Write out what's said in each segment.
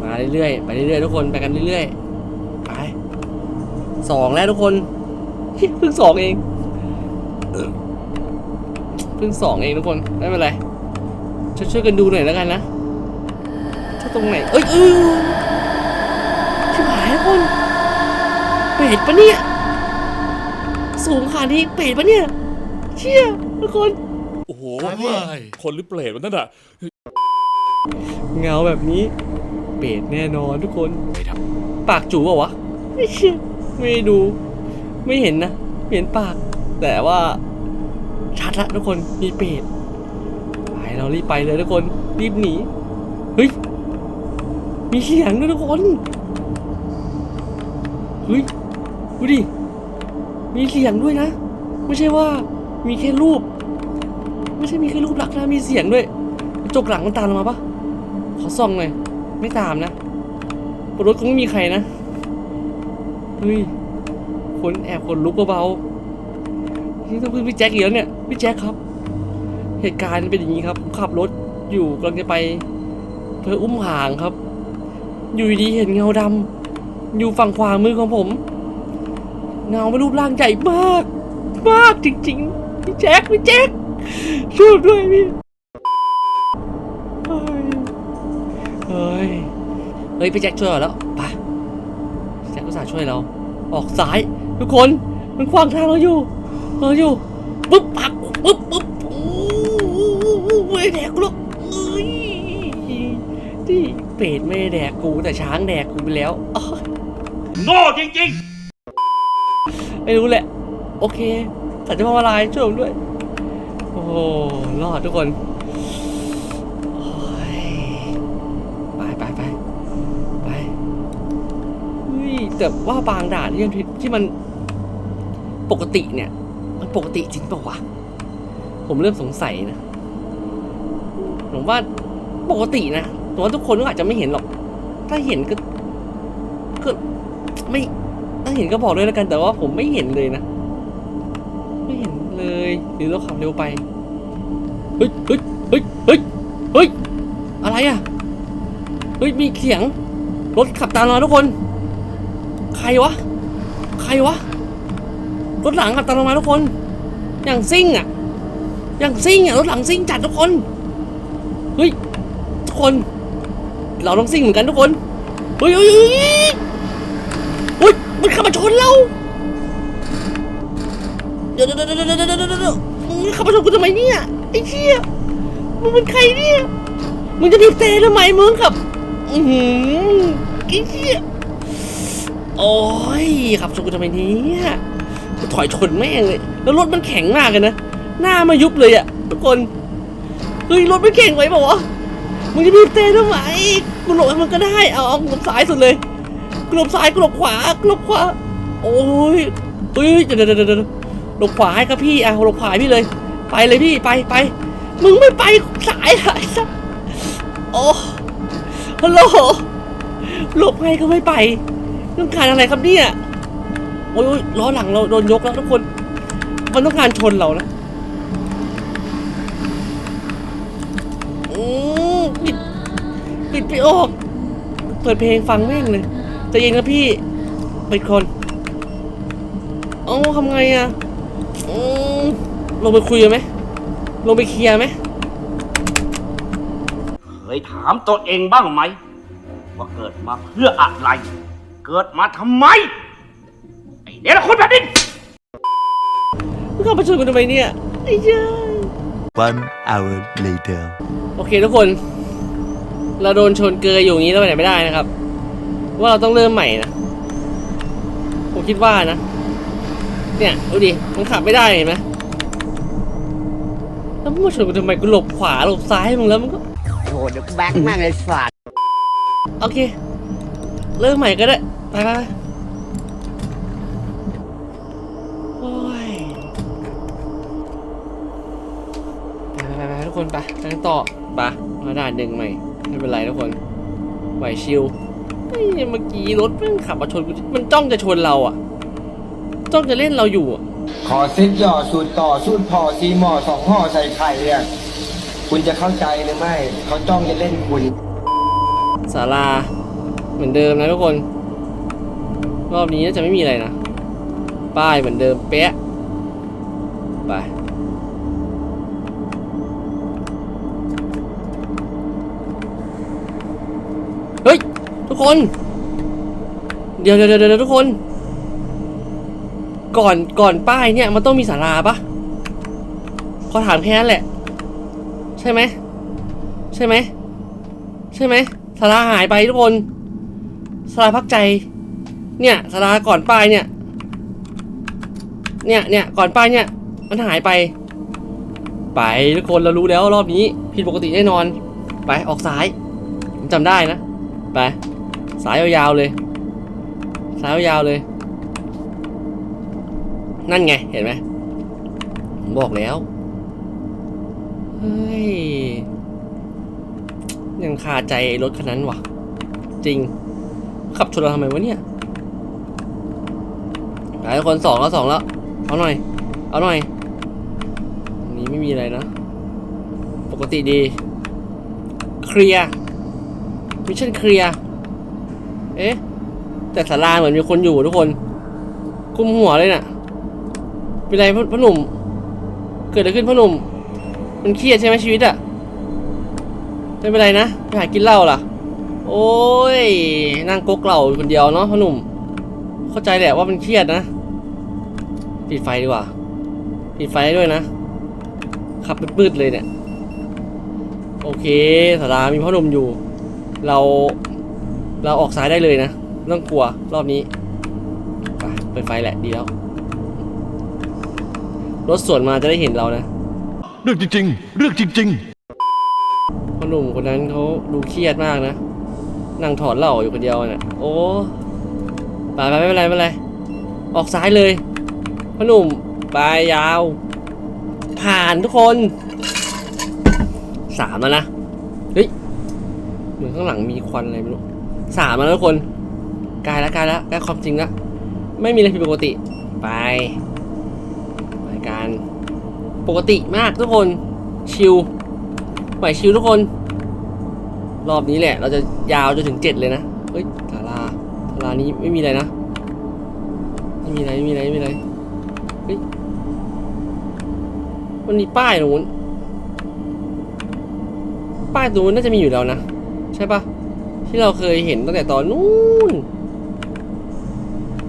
มาเรื่อยๆ ไปเรื่อยๆทุกคนไปกันเรื่อยๆ ไปสองแล้วทุกคนเพิ่งสองเองเพิ่งสองเองทุกคนไม่เป็นไรช่วยช่วยกันดูหน่อยแล้วกันนะถ้าตรงไหนเอ้ยเออชิบหายทุกคนเป็ดปะเนี่ยสูงขนาดนี้เป็ดปะเนี่ยเชี่ยทุกคนโอ้โหคนหรือเปรตมันนั่นอะ เงาแบบนี้ เป็ดแน่นอนทุกคน ปากจูเปล่าวะ ไม่เชื่อไม่ดู ไม่เห็นนะไม่เห็นปาก แต่ว่า ชัดละทุกคนมีเป็ดไปเรารีบไปเลยทุกคน รีบหนี เฮ้ย มีเสียงด้วยทุกคน เฮ้ย ดูดิ มีเสียงด้วยนะ ไม่ใช่ว่ามีแค่รูป ไม่ใช่มีแค่รูปลักษณ์นะมีเสียงด้วยกระจกหลังมันตามลงมาปะ ขอส่องหน่อย ไม่ตามนะบนรถคงไม่มีใครนะ เฮ้ย คนแอบคนลุกเบาๆนี่ต้องพึ่งพี่แจ็คอีกแล้วเนี่ย พี่แจ็คครับ เหตุการณ์เป็นอย่างนี้ครับ ขับรถอยู่กำลังจะไปเพื่ออุ้มห่างครับ อยู่ดีเห็นเงาดำอยู่ฝั่งขวามือของผม เงาไม่รูปร่างใหญ่มาก มากจริงๆ พี่แจ็คพี่แจ็คช่วยด้วยพี่ ฮ้ยพี่แจ็คช่วยเราแล้วไปพี่แจ็คก็สาห์ช่วยเรา ออกซ้าย ทุกคนมันขวางทางเราอยู่เราอยู่ปุ๊บปักปุ๊บปุ๊บอู้หูไม่แดกกูหรอกเอ้ยที่เป็ดไม่ได้แดกกูแต่ช้างแดกกูไปแล้วอ้าวโง่จริงไม่รู้แหละ โอเคสัญญาณอะไรช่วยผมด้วย โอ้โหรอดทุกคน แต่ว่าบางด่านที่มันที่มันปกติเนี่ย มันปกติจริงป่าวะผมเริ่มสงสัยนะ ผมว่าปกตินะแต่ว่าทุกคนก็อาจจะไม่เห็นหรอก ถ้าเห็นก็ก็ไม่ถ้าเห็นก็บอกด้วยแล้วกัน แต่ว่าผมไม่เห็นเลยนะ ไม่เห็นเลยหรือเราขับเร็วไปเฮ้ยเฮ้ยเฮ้ยเฮ้ยเฮ้ยอะไรอะเฮ้ยมีเสียงรถขับตามมาทุกคน ใครวะ ใครวะ รถหลังขับตามเรามาทุกคน อย่างซิ่งอะ อย่างซิ่งอะ รถหลังซิ่งจัดทุกคน เฮ้ย ทุกคน เราต้องซิ่งเหมือนกันทุกคน เฮ้ยเฮ้ยเฮ้ยอุ้ยมันขับมาชนเราเดี๋ยวเดี๋ยวเดี๋ยวเดี๋ยวเดี๋ยวเดี๋ยวเดี๋ยวมึงขับมาชนกูทำไมเนี่ยไอ้เชี่ยมึงเป็นใครเนี่ย มึงจะบีบแต่ทำไมมึงขับ อือหือไอ้เชี่ย โอ้ยขับชนกูทำไมเนี่ยกูถอยชนแม่งเลย แล้วรถมันแข็งมากเลยนะ หน้ามายุบเลยอะทุกคน เฮ้ยรถมันแข็งไว้บอกว่าวะมึงจะบีบแต่ทำไมกูหลบมันก็ได้ เอาเอาหลบซ้ายสุดเลยกลบซ้ายกลบขวากลบขวา โอ้ยเฮ้ยเดี๋ยวเดี๋ยวเดี๋ยวหลบขวาให้ครับพี่อะหลบขวาพี่เลย ไปเลยพี่ไปไป มึงไม่ไปสายหายซะโอ้ฮัลโหลหลบให้ก็ไม่ไป ต้องการอะไรครับเนี่ยโอ้ยโอ้ยล้อหลังเราโดนยกแล้วทุกคน มันต้องการชนเรานะอปิดปิดไปออกเปิดเพลงฟังแม่งเลยใจะเย็นครับพี่เป็นคนเอ้าทำไงอะลงไปคุยไหมลงไปเคลียร์ไหมเคยถามตัวเองบ้างไหมว่าเกิดมาเพื่ออะไร เกิดมาทำไม ไอ้เนรคุณแผ่นดิน มึงเข้ามาชวนกันทำไมเนี่ยไอ้เจ้า One hour later. โอเคทุกคน เราโดนชนเกยอยู่อย่างนี้แล้วไปไหนไม่ได้นะครับ ว่าเราต้องเริ่มใหม่นะ ผมคิดว่านะ เนี่ยดูดิมันขับไม่ได้เห็นไหมแล้วมึงมาชนกูทำไมกูหลบขวาหลบซ้ายให้มึงแล้วมึงก็โอ้โหเดี๋ยวกูแบกแม่งเลยสัตว์โอเค เริ่มใหม่ก็ได้ ไปไปไปโอ้ยไปไปไปไปทุกคนไปไปกันต่อไปมาด่านหนึ่งใหม่ไม่เป็นไรทุกคนไหวชิวเฮ้ยเมื่อกี้รถมันขับมาชนกูมันจ้องจะชนเราอะ จ้องจะเล่นเราอยู่อะขอเซ็ตหย่อสูตรต่อสูตรพอซีหมอสองห่อใส่ไข่เนี่ยคุณจะเข้าใจหรือไม่ เขาจ้องจะเล่นคุณศาลาเหมือนเดิมนะทุกคน รอบนี้น่าจะไม่มีอะไรนะ ป้ายเหมือนเดิมเป๊ะ ไปเฮ้ย ทุกคน เดี๋ยวเดี๋ยวเดี๋ยวทุกคน ก่อนก่อนป้ายเนี่ย มันต้องมีศาลาปะขอถามแค่นั้นแหละ ใช่ไหม ใช่ไหม ใช่ไหมศาลาหายไปทุกคนศาลาพักใจ เนี่ยศาลาก่อนป้ายเนี่ย เนี่ยเนี่ยก่อนป้ายเนี่ย มันหายไป ไปทุกคนเรารู้แล้วรอบนี้ผิดปกติแน่นอน ไปออกซ้ายผมจำได้นะ ไปสายยาวๆเลย สายยาวๆเลย นั่นไงเห็นไหมผมบอกแล้ว เฮ้ย ยังคาใจรถคันนั้นวะจริง ขับชนเราทำไมวะเนี่ย หลายคนสองแล้วสองแล้ว เอาหน่อย เอาหน่อยอันนี้ไม่มีอะไรนะ ปกติดี เคลียร์มิชชั่นเคลียร์ เอ๊ะ แต่ศาลาเหมือนมีคนอยู่ทุกคนกุมหัวเลยน่ะ เป็นไรพ่อพ่อหนุ่ม เกิดอะไรขึ้นพ่อหนุ่ม มันเครียดใช่ไหมชีวิตอะไม่เป็นไรนะ ไปหากินเหล้าล่ะ โอ้ย นั่งก๊กเหล้าคนเดียวเนาะพ่อหนุ่ม เข้าใจแหละว่ามันเครียดนะ ปิดไฟดีกว่า ปิดไฟให้ด้วยนะ ขับปืดๆเลยเนี่ย โอเคสารามีพ่อหนุ่มอยู่ เรา เราออกซ้ายได้เลยนะไม่ต้องกลัวรอบนี้ไปเปิดไฟแหละดีแล้ว รถสวนมาจะได้เห็นเรานะ เรื่องจริงๆ เรื่องจริง พ่อหนุ่มคนนั้นเขาดูเครียดมากนะ นั่งถอดเหล้าอยู่คนเดียวเนี่ยโอ้ ไปไปไม่เป็นไรไม่เป็นไร ออกซ้ายเลยพ่อหนุ่มไปยาว ผ่านทุกคนสามแล้วนะเฮ้ยเหมือนข้างหลังมีควันอะไรไม่รู้สามแล้วทุกคนกล้แล้วกล้แล้วกล้ความจริงแล้วไม่มีอะไรผิดปกติ ไปไปกันปกติมากทุกคนชิลไหวชิวทุกคน รอบนี้แหละ เราจะยาวจนถึงเจ็ดเลยนะเฮ้ย นี้ไม่มีอะไรนะ ไม่มีอะไรไม่มีอะไรไม่มีอะไร เฮ้ย มันมีป้ายตรงนู้น ป้ายตรงนู้นน่าจะมีอยู่แล้วนะ ใช่ปะที่เราเคยเห็นตั้งแต่ตอนนู้น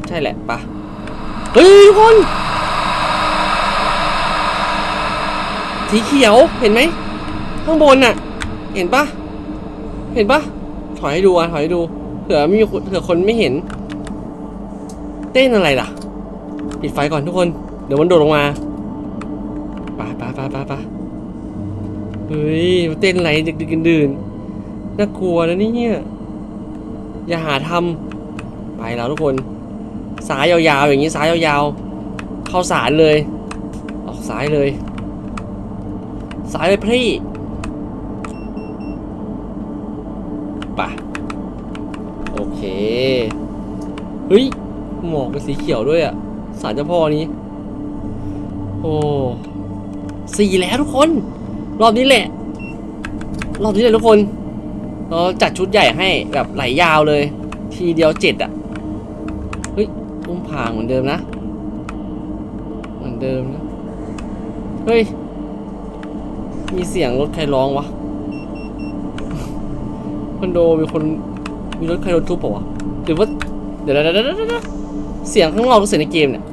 ใช่แหละปะเฮ้ยทุกคนสีเขียวเห็นไหมข้างบนน่ะ เห็นปะเห็นปะถอยให้ดูอะถอยให้ดู เผื่อไม่มีเผื่อคนไม่เห็น เต้นอะไรล่ะ ปิดไฟก่อนทุกคน เดี๋ยวมันโดดลงมาไปไปไปไปไปเฮ้ยเต้นอะไรดึกดึกๆดื่นๆน่ากลัวนะเนี่ยอย่าหาทำไปแล้วทุกคน สายยาวๆอย่างนี้สายยาวๆ เข้าสารเลย ออกซ้ายเลยซ้ายเลยพี่ ฮ้ย หมอกเป็นสีเขียวด้วยอะ่ะ สารเจ้าพ่อนี้ โอ้สี่แล้วทุกคน รอบนี้แหละ รอบนี้เลยทุกคนเราจัดชุดใหญ่ให้แบบไหลยาวเลย ทีเดียวเจ็ดอะ เฮ้ยอุ้มผางเหมือนเดิมนะ เหมือนเดิมนะ เฮ้ย มีเสียงรถใครร้องวะคอนโดมีคนมีรถใครโดนทุบเปล่าวะหรือว่า เดี๋ยวเดี๋ยวเดี๋ยวเดี๋ยวเดี๋ยวเสียงข้างนอกหรือเสียงในเกมเนี่ย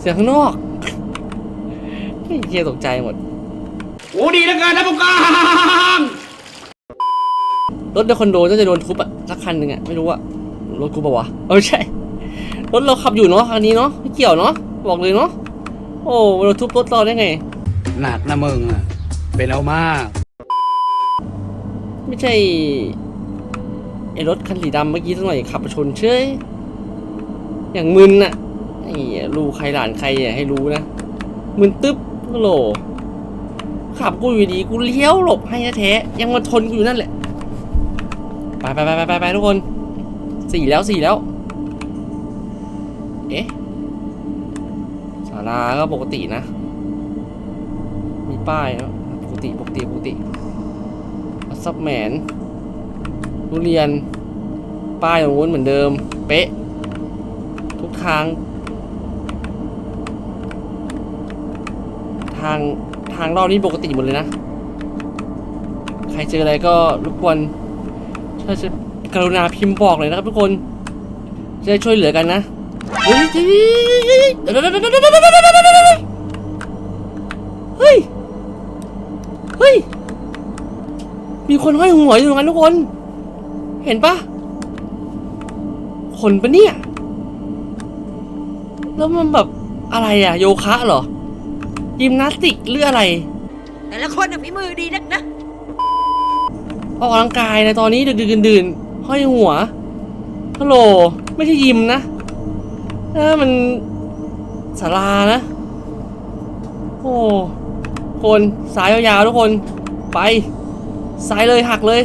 เสียงข้างนอกเฮ้ยเฮียตกใจหมดโอ้ดีเหลือเกินนะผู้กองรถในคอนโดน่าจะโดนทุบอะสักคันหนึ่งอะไม่รู้อะรถกูเปล่าวะเออใช่ รถเราขับอยู่เนาะคันนี้เนาะไม่เกี่ยวเนาะบอกเลยเนาะโอ้โดนทุบรถเราได้ไง หนักนะมึงอะเป็นเอามาก ไม่ใช่ ไอรถคันสีดำเมื่อกี้สักหน่อยขับมาชนเชยอย่างมึนอะไอ้ลูกใครหลานใครอย่าให้รู้นะมึนตึ๊บโหลขับกูอยู่ดีกูเลี้ยวหลบให้แท้ยังมาชนกูอยู่นั่นแหละไปไปไปไปไปไปทุกคนสี่แล้วสี่แล้วเอ๊ะศาลาก็ปกตินะ มีป้ายนะปกติปกติปกติซับแมน ทุเรียน ป้ายอย่งวุ้นเหมือนเดิม เป๊ะ ทุกทาง ทางทางรอบนี้ปกติหมดเลยนะ ใครเจออะไรก็รบกวนถ้าจะกรุณาพิมพ์บอกเลยนะครับทุกคน จะได้ช่วยเหลือกันนะเฮ้ยเฮ้ย เฮ้ย มีคนห้อยหัวอยู่ตรงนั้นทุกคน เห็นปะคนปะเนี่ย แล้วมันแบบอะไรอะโยคะเหรอ ยิมนาสติกหรืออะไร แต่ละคนน่ะฝีมือดีนักนะ ออกกำลังกายนะตอนนี้ดึกๆดื่นๆห้อยหัวฮัลโหลไม่ใช่ยิมนะเออมันศาลานะ โอ้คนสายยาวๆทุกคน ไป สายเลยหักเลย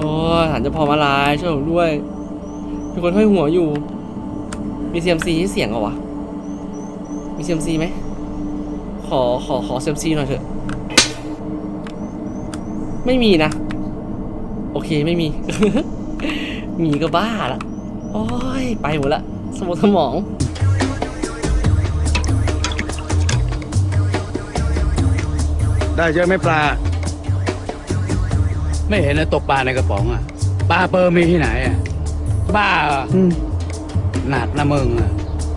โอ้ยหันจะพอมาลายช่วยผมด้วย มีคนห้อยหัวอยู่ มีเซียมซีให้เสียงเหรอวะ มีเซียมซีไหม ขอขอขอเซียมซีหน่อยเถอะ ไม่มีนะ โอเคไม่มี มีก็บ้าละโอ้ย ไปหมดละ สมองสมองได้เยอะไหมปลา ไม่เห็นนะตกปลาในกระป๋องอะปลาเปอร์มีที่ไหนอะบ้าเหรอหนักนะมึงอะ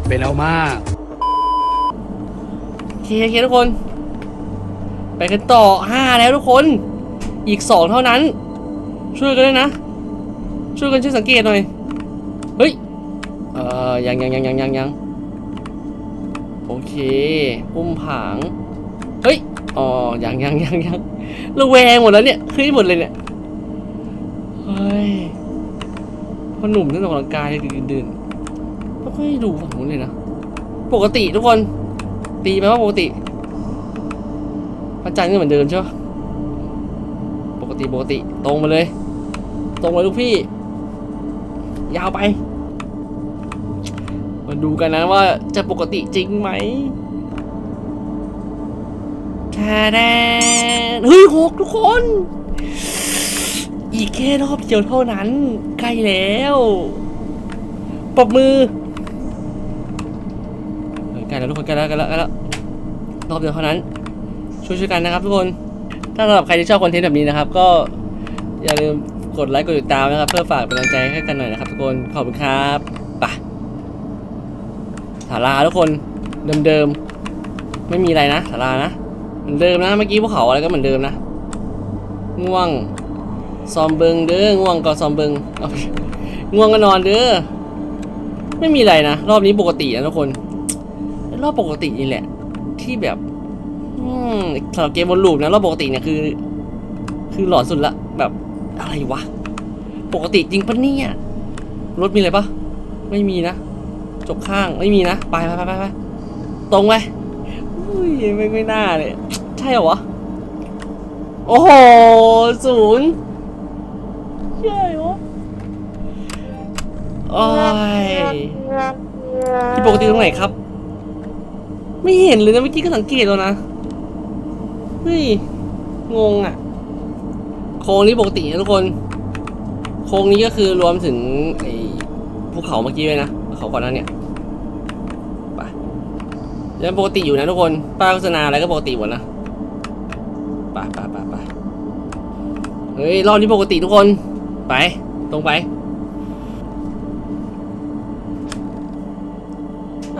เป็นเอามาก โอเคโอเคทุกคน ไปกันต่อห้าแล้วทุกคน อีกสองเท่านั้น ช่วยกันด้วยนะ ช่วยกันช่วยสังเกตหน่อย เฮ้ย เอ่อ ยังยังยังยังยังยังโอเคพุ่มผาง เฮ้ย อ๋อ ยังยังยังยังระแวงหมดแล้วเนี่ย ขึ้นหมดเลยเนี่ย ยพ่อหนุ่มนั่นออกกำลังกายดื่นดื่นๆไม่ค่อยดูฝั่งนู้นเลยนะ ปกติทุกคน ตีไปว่าปกติพระจันทร์ก็เหมือนเดิมใช่ปะปกติปกติ ตรงมาเลย ตรงเลยลูกพี่ ยาวไป มาดูกันนะว่าจะปกติจริงไหมแค่แดนเฮ้ยหกทุกคน อีกแค่รอบเดียวเท่านั้น ใกล้แล้วปรบมือใกล้แล้วทุกคนใกล้แล้วใกล้แล้วใกล้แล้วรอบเดียวเท่านั้น ช่วยช่วยๆกันนะครับทุกคน ถ้าสำหรับใครที่ชอบคอนเทนต์แบบนี้นะครับ ก็อย่าลืมกดไลค์กดติดตามนะครับ เพื่อฝากเป็นกำลังใจให้กันหน่อยนะครับ ทุกคนขอบคุณครับไปสาราทุกคนเดิมๆไม่มีอะไรนะสารานะเหมือนเดิมนะเมื่อกี้ภูเขาอะไรก็เหมือนเดิมนะง่วง ซอมเบิงเด้อง่วงก็ซอมเบิงง่วงก็นอนเด้อไม่มีอะไรนะ รอบนี้ปกตินะทุกคน รอบปกตินี่แหละ ที่แบบอืมสำหรับเกมบนลูปนะรอบปกติเนี่ยคือ คือหลอนสุดละแบบอะไรวะ ปกติจริงปะเนี่ยรถมีอะไรปะไม่มีนะจบข้างไม่มีนะไปไปไปไปไปตรงไปอุ้ยไม่ไม่น่าเลย ใช่เหรอวะโอ้โหศูนย์ โอ้ยที่ปกติตรงไหนครับ ไม่เห็นเลยนะเมื่อกี้ก็สังเกตแล้วนะเฮ้ยงงอะ โค้งนี้ปกตินะทุกคน โค้งนี้ก็คือรวมถึงไอ้ภูเขาเมื่อกี้เลยนะภูเขาก่อนนั้นเนี่ยไปยังปกติอยู่นะทุกคนป้ายโฆษณาอะไรก็ปกติหมดนะไปไปไปไปเฮ้ยรอบนี้ปกติทุกคน ไป ตรงไป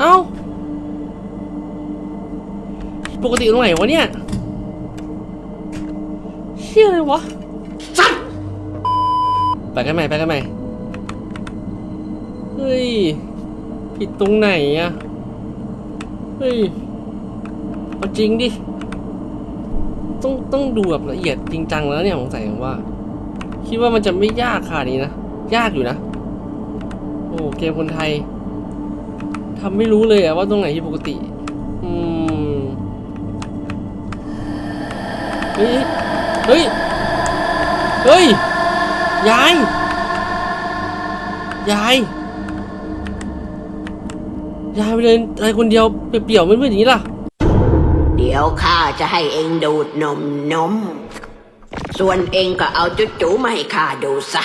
เอ้า ปกติตรงไหนวะเนี่ย เชี่ยอะไรวะสัตว์ไปกันใหม่ไปกันใหม่ เฮ้ย ผิดตรงไหนอะเฮ้ยเอาจริงดิ ต้องต้องดูแบบละเอียดจริงจังแล้วเนี่ยผมใส่ว่า คิดว่ามันจะไม่ยากขนาดนี้นะ ยากอยู่นะ โอ้เกมคนไทย ทำไม่รู้เลยอะว่าตรงไหนที่ปกติ อืม เฮ้ย เฮ้ย เฮ้ย ยาย ยาย ยายไปเดินอะไรคนเดียวเปลี่ยวๆมืดๆอย่างนี้ล่ะ เดี๋ยวข้าจะให้เองดูดนมนม ส่วนเองก็เอาจุจูมาให้ข้าดูซะ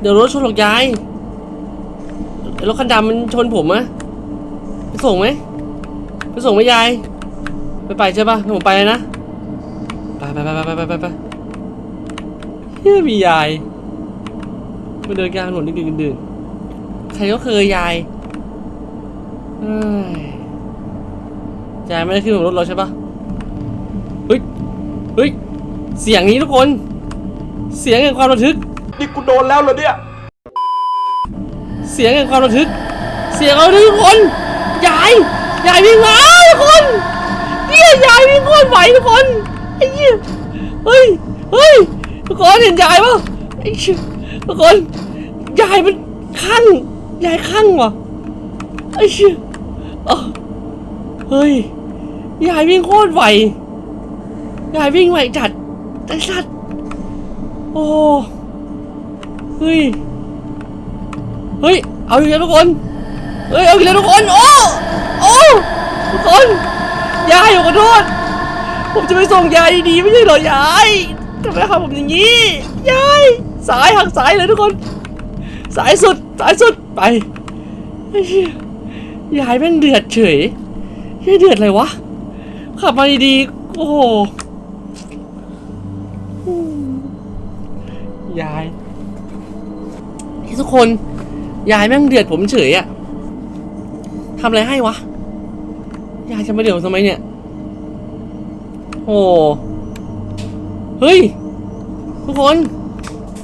เดี๋ยวรถชนหรอกยายรถคันดำมันชนผมอะไปส่งไหมไปส่งไหมยายไปไปใช่ปะงั้นผมไปเลยนะไปไปไปไปไปไปไปเฮ้ยมียายมาเดินกลางถนนดึกดื่นๆใครก็เคยยายยยายไม่ได้ขึ้นบนรถเราใช่ปะเฮ้ยเฮ้ยเสียงนี้ทุกคน เสียงแห่งความระทึก นี่กูโดนแล้วเหรอเนี่ย เสียงแห่งความระทึก เสียงเอาทุกคนยายยายวิ่งมาทุกคนเนี่ยยายวิ่งโคตรไหวทุกคนไอ้เหี้ยเฮ้ยเฮ้ยทุกคนเห็นยายปะไอ้เชี่ยทุกคนยายมันข้างยายข้างวะไอ้เชี่ยเอ้าเฮ้ยยายวิ่งโคตรไหวยายวิ่งไหวจัดไอ้สัตว์โอ้ เฮ้ย เฮ้ย เอาอีกแล้วทุกคน เฮ้ย เอาอีกแล้วทุกคน โอ้ โอ้ ทุกคน ยายขอโทษ ผมจะไปส่งยายดีๆไม่ใช่เหรอยายทำไมทำผมอย่างนี้ ยาย สายหักสายเลยทุกคน สายสุด สายสุด ไปยยายแม่งเดือดเฉยยายเดือดอะไรวะ ขับมาดีๆ โอ้โห ทุกคน ยายแม่งเดือดผมเฉยอะทำอะไรให้วะ ยายจะมาเดือดผมทำไมเนี่ย โอ้เฮ้ย ทุกคน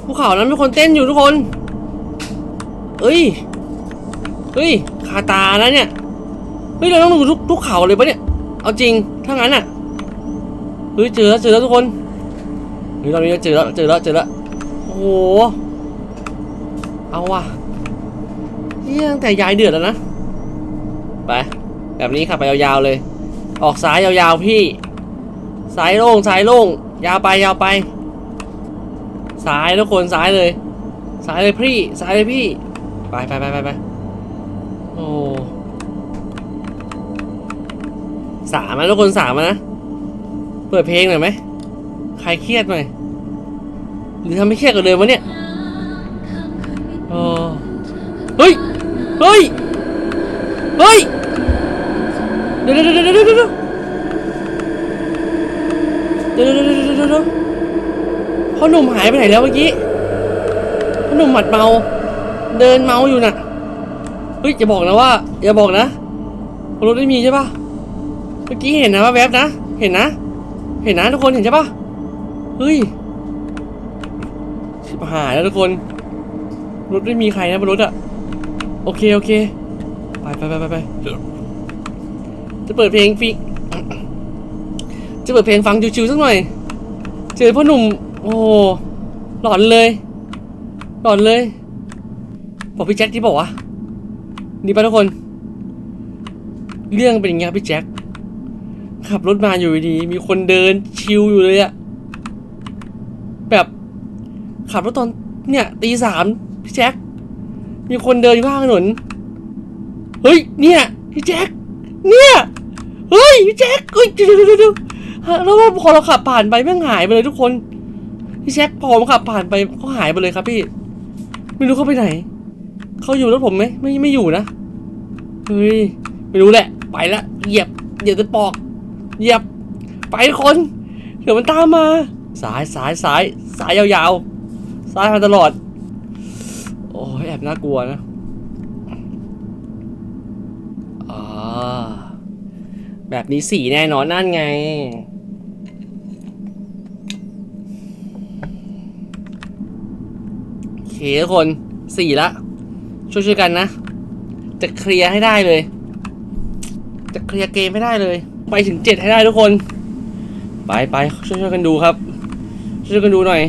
ภูเขานั้นมีคนเต้นอยู่ทุกคนเอ้ย เฮ้ยคาตาแล้วเนี่ย เฮ้ยเราต้องดูทุกทุกเขาเลยปะเนี่ย เอาจริง ถ้างั้นอะเฮ้ยเจอแล้วเจอแล้วทุกคน เฮ้ยเรานี้เจอแล้วเจอแล้วเจอแล้ว โอ้โห เอาว่ะเยี่ยงแต่ยายเดือดแล้วนะ ไป แบบนี้ขับไปยาวๆเลย ออกซ้ายยาวๆพี่ ซ้ายโล่งซ้ายโล่ง ยาวไปยาวไป ซ้ายทุกคนซ้ายเลย ซ้ายเลยพี่ซ้ายเลยพี่ ไปไปไปไปไปโอ้สามนะทุกคนสามนะ เปิดเพลงหน่อยไหมใครเครียดหน่อยหรือทำให้เครียดกว่าเดิมวะเนี่ย เฮ้ย เฮ้ย เฮ้ย เดี๋ยวเดี๋ยวเดี๋ยวเดี๋ยวเดี๋ยวเดี๋ยวเดี๋ยวเดี๋ยวพ่อหนุ่มหายไปไหนแล้วเมื่อกี้พ่อหนุ่มหมัดเมา เดินเมาอยู่น่ะ เฮ้ยอย่าบอกนะว่าอย่าบอกนะรถไม่มีใช่ปะเมื่อกี้เห็นนะว่าแวบนะ เห็นนะ เห็นนะทุกคนเห็นใช่ปะเฮ้ยชิบหายแล้วทุกคน รถไม่มีใครนะบนรถอะ โอเคโอเค ไปไปไปไปไปจะเปิดเพลงฟิกจะเปิดเพลงฟังชิวๆสักหน่อย เจอพ่อหนุ่ม โอ้โหหลอนเลย หลอนเลย บอกพี่แจ็คที่บอกว่านี่ปะทุกคน เรื่องเป็นอย่างเงี้ยพี่แจ็คขับรถมาอยู่ดี มีคนเดินชิวอยู่เลยอะแบบขับรถตอนเนี่ยตีสามพี่แจ็ค มีคนเดินอยู่ข้างถนน เฮ้ย เนี่ย พี่แจ็ค เนี่ย เฮ้ย พี่แจ็คเฮ้ยดี๋ยวเดี๋ยวเดี๋ยวเดี๋ยวแล้วพอเราขับผ่านไปแม่งหายไปเลยทุกคน พี่แจ็คพอผมขับผ่านไปเขาหายไปเลยครับพี่ ไม่รู้เขาไปไหน เขาอยู่รถผมไหมไม่ไม่อยู่นะ เฮ้ย ไม่รู้แหละ ไปละ เหยียบ เหยียบจะปอก เหยียบ ไปคน เดี๋ยวมันตามมา สายสายสายสายยาวๆ สายมาตลอด อ้ยแอบน่ากลัวนะอ่าแบบนี้สีแน่นอนนั่นไง โอเคทุกคนสี่ละ ช่วยๆกันนะ จะเคลียร์ให้ได้เลย จะเคลียร์เกมให้ได้เลย ไปถึงเจ็ดให้ได้ทุกคน ไปไปช่วยๆกันดูครับ ช่วยๆกันดูหน่อย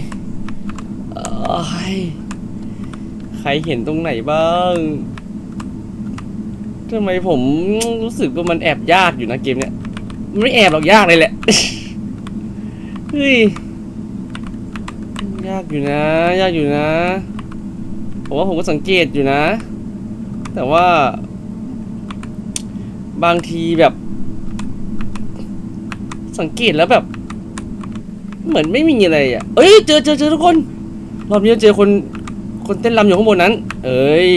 เอ้ย รเห็นตรงไหนบ้างทำไมผมรู้สึกว่ามันแอบยากอยู่นะเกมเนี้ยมันไม่แอบหรอกยากเลยแหละเฮ้ยยากอยู่นะ ยากอยู่นะผมว่าผมก็สังเกตอยู่นะ แต่ว่า บางทีแบบ สังเกตแล้วแบบ เหมือนไม่มีอะไรอะเอ้ยเจอเจอเจอทุกคนรอบนี้เราเจอคน คนเต้นรำอยู่ข้างบนนั้น เอ้ย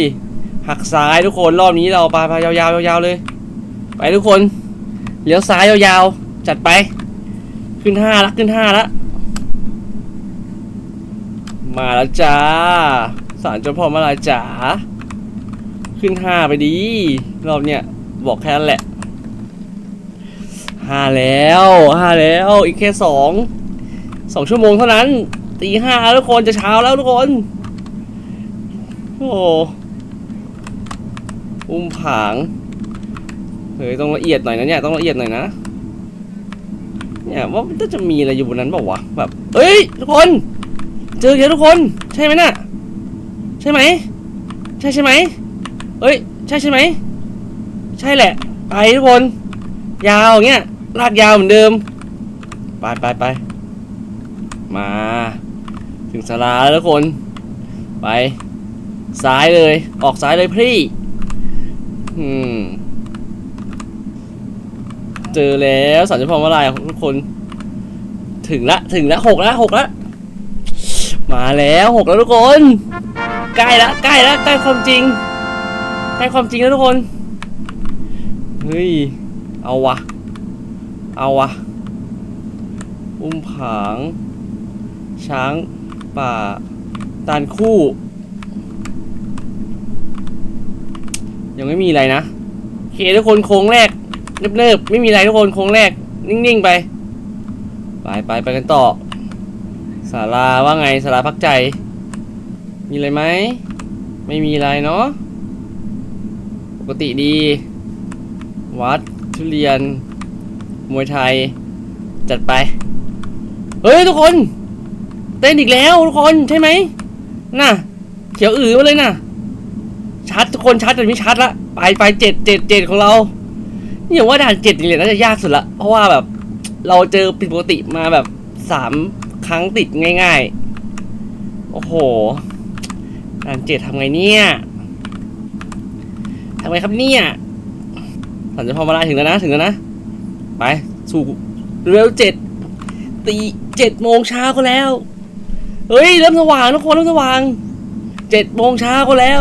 หักซ้ายทุกคนรอบนี้เราไปไปยาวๆยาวๆเลย ไปทุกคนเลี้ยวซ้ายยาวๆจัดไป ขึ้นห้าละขึ้นห้าละมาแล้วจ้าสารเจ้าพ่อมาลายจ๋าขึ้นห้าไปดี รอบเนี้ยบอกแค่นั้นแหละห้าแล้วห้าแล้วอีกแค่สองสองชั่วโมงเท่านั้นตีห้าแล้วทุกคนจะเช้าแล้วทุกคน โอ้อุ้มผางเฮ้ยต้องละเอียดหน่อยนะเนี่ยต้องละเอียดหน่อยนะเนี่ยว่ามันจะมีอะไรอยู่บนนั้นเปล่าวะแบบเอ้ยทุกคน เจอเยอะทุกคน ใช่ไหมน่ะใช่ไหมใช่ใช่ไหมเอ้ยใช่ใช่ไหมใช่แหละ ไปทุกคน ยาวเงี้ยลากยาวเหมือนเดิมไปไปไปมา ถึงสาราแล้วทุกคน ไป ซ้ายเลย ออกซ้ายเลยพี่ อืม เจอแล้วสัญญาพรมาลายของทุกคน ถึงละ ถึงละหกละหกละ มาแล้วหกแล้วทุกคน ใกล้ละใกล้ละใกล้ความจริง ใกล้ความจริงแล้วทุกคน เฮ้ย เอาวะ เอาวะ อุ้มผาง ช้างป่าตานคู่ ยังไม่มีอะไรนะโอเคทุกคนโค้งแรกเนิบๆไม่มีอะไรทุกคนโค้งแรก นิ่งๆไป ไปไปไปกันต่อศาลาว่าไงศาลาพักใจ มีอะไรไหม ไม่มีอะไรเนาะปกติดี วัดทุเรียน มวยไทย จัดไป เฮ้ยทุกคน เต้นอีกแล้วทุกคนใช่ไหมน่ะ เขียวอือมาเลยน่ะ ชัดทุกคนชัดแต่ไม่ชัดละไปไปเจ็ดเจ็ดเจ็ดของเรานี่อย่างว่าด่านเจ็ดนี่แหละน่าจะยากสุดละเพราะว่าแบบเราเจอผิดปกติมาแบบสามครั้งติดง่ายๆ โอ้โหด่านเจ็ดทำไงเนี่ยทำไงครับเนี่ยสัญญาพอมาได้ถึงแล้วนะถึงแล้วนะ ไป สู่เร็วเจ็ดตีเจ็ดโมงเช้าก็แล้ว เฮ้ยเริ่มสว่างทุกคนเริ่มสว่างเจ็ดโมงเช้าก็แล้ว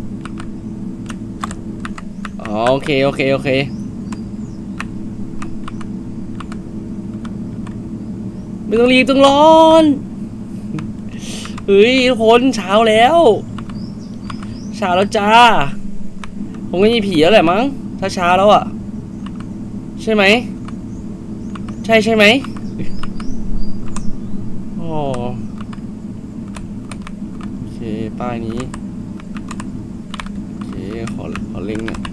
อ๋อโอเคโอเคโอเคไม่ต้องรีบต้องร้อนเฮ้ยทุกคนเช้าแล้วเช้าแล้วจ้าคงไม่มีผีแล้วแหละมั้ง ถ้าเช้าแล้วอะ ใช่ไหม ใช่ใช่ไหมอ๋อโอเค ป้ายนี้ โอเค ขอขอเล็งหน่อย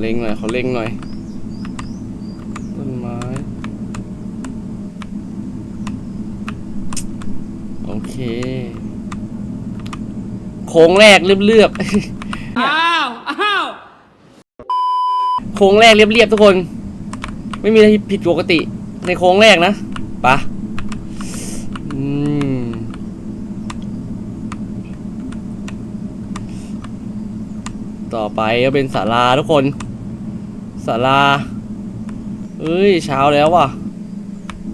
เล็งหน่อยขอเล็งหน่อย ต้นไม้ โอเค โค้งแรกเรียบๆอ้าว อ้าว โค้งแรกเรียบๆทุกคน ไม่มีอะไรผิดปกติ ในโค้งแรกนะปะอืมต่อไปก็เป็นศาลาทุกคน ศาลาเอ้ยเช้าแล้วว่ะ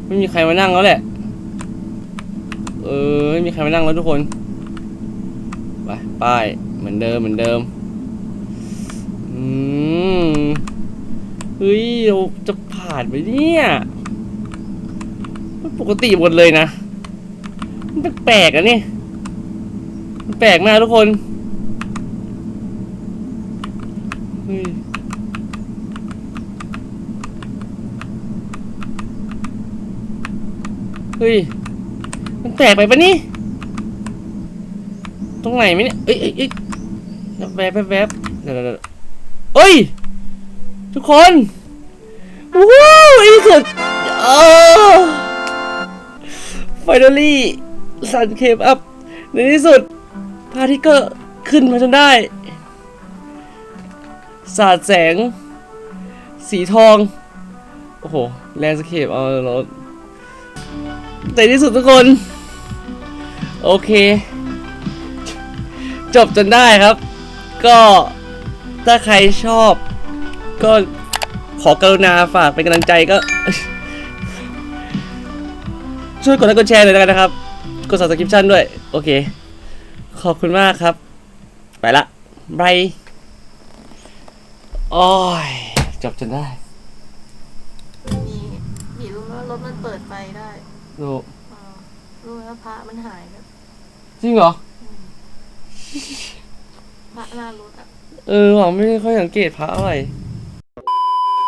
ไม่มีใครมานั่งแล้วแหละ เออไม่มีใครมานั่งแล้วทุกคน ไปป้ายเหมือนเดิมเหมือนเดิม อืมเฮ้ยเราจะผ่านไปเนี่ยมันปกติหมดเลยนะ มันแปลกๆอะนี่ มันแปลกมากทุกคน เฮ้ย เฮ้ย มันแปลกไปปะนี่ ตรงไหนไหมเนี่ยเอ้ยเอ้ยเอ้ยแวบแวบแวบเดี๋ยวเดี๋ยวเอ้ย ทุกคนมว้าวในที่สุดเออ finally sun came up ในที่สุดพระอาทิตย์ก็ขึ้นมาจนได้ สาดแสง สีทอง โอ้โห แลนสเคปเอารถ ในที่สุดทุกคน โอเค จบจนได้ครับ ก็ถ้าใครชอบ ก็ขอกรุณาฝากเป็นกำลังใจก็ ช่วยกดไลค์กดแชร์หน่อยแล้วกันนะครับ กด subscription ด้วย โอเค ขอบคุณมากครับ ไปละบายโอ้ยจบจนได้ มีมีรู้ว่ารถมันเปิด ไฟได้ดูอ่ารู้ไหมว่าพระมันหายนะจริงเหรอ พระหน้ารถอะ เออผมไม่ค่อยสังเกตพระเท่าไหร่